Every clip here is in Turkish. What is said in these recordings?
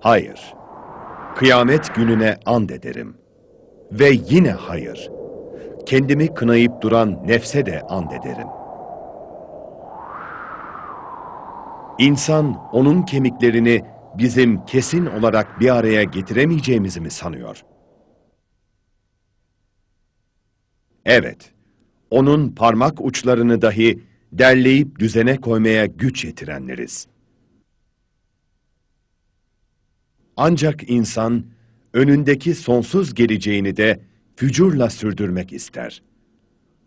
Hayır. Kıyamet gününe and ederim. Ve yine hayır. Kendimi kınayıp duran nefse de and ederim. İnsan onun kemiklerini bizim kesin olarak bir araya getiremeyeceğimizi mi sanıyor? Evet, onun parmak uçlarını dahi derleyip düzene koymaya güç yetirenleriz. Ancak insan önündeki sonsuz geleceğini de fücurla sürdürmek ister.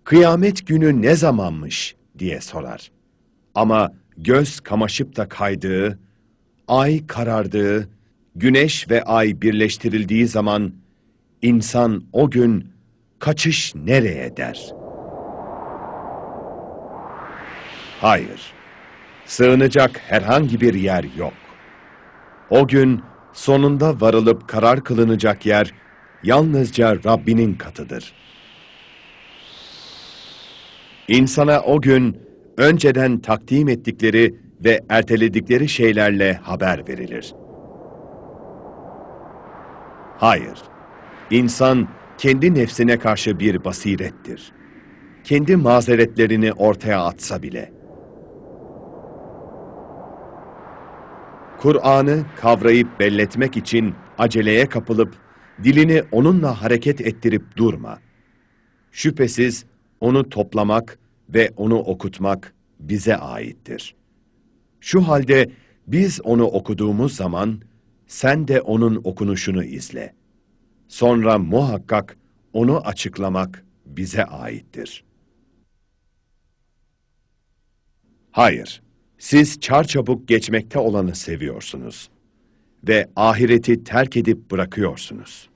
Kıyamet günü ne zamanmış diye sorar. Ama göz kamaşıp da kaydığı, ay karardığı, güneş ve ay birleştirildiği zaman insan o gün kaçış nereye der? Hayır. Sığınacak herhangi bir yer yok. O gün sonunda varılıp karar kılınacak yer yalnızca Rabbinin katıdır. İnsana o gün önceden takdim ettikleri ve erteledikleri şeylerle haber verilir. Hayır, insan kendi nefsine karşı bir basirettir. Kendi mazeretlerini ortaya atsa bile. Kur'an'ı kavrayıp belletmek için aceleye kapılıp dilini onunla hareket ettirip durma. Şüphesiz onu toplamak ve onu okutmak bize aittir. Şu halde biz onu okuduğumuz zaman sen de onun okunuşunu izle. Sonra muhakkak onu açıklamak bize aittir. Hayır, siz çarçabuk geçmekte olanı seviyorsunuz ve ahireti terk edip bırakıyorsunuz.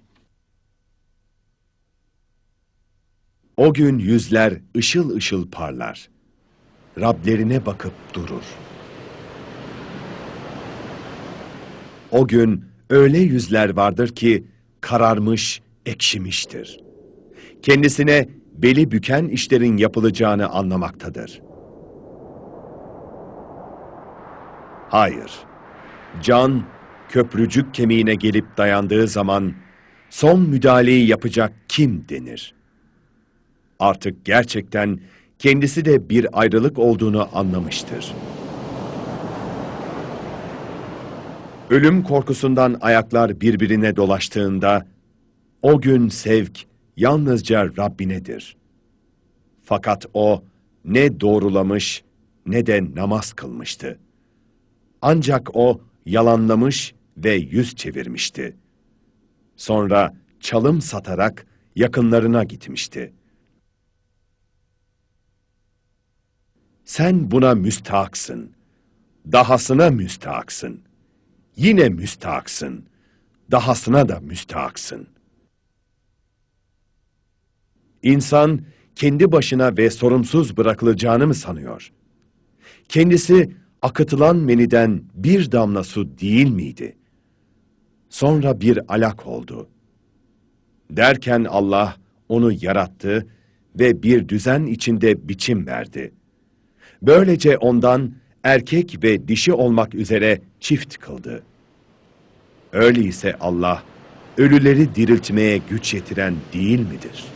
O gün yüzler ışıl ışıl parlar. Rablerine bakıp durur. O gün öyle yüzler vardır ki kararmış, ekşimiştir. Kendisine beli büken işlerin yapılacağını anlamaktadır. Hayır. Can köprücük kemiğine gelip dayandığı zaman son müdahaleyi yapacak kim denir? Artık gerçekten kendisi de bir ayrılık olduğunu anlamıştır. Ölüm korkusundan ayaklar birbirine dolaştığında o gün sevk yalnızca Rabbinedir. Fakat o ne doğrulamış ne de namaz kılmıştı. Ancak o yalanlamış ve yüz çevirmişti. Sonra çalım satarak yakınlarına gitmişti. Sen buna müstahaksın. Dahasına müstahaksın. Yine müstahaksın. Dahasına da müstahaksın. İnsan kendi başına ve sorumsuz bırakılacağını mı sanıyor? Kendisi akıtılan meniden bir damla su değil miydi? Sonra bir alak oldu. Derken Allah onu yarattı ve bir düzen içinde biçim verdi. Böylece ondan erkek ve dişi olmak üzere çift kıldı. Öyleyse Allah ölüleri diriltmeye güç yetiren değil midir?''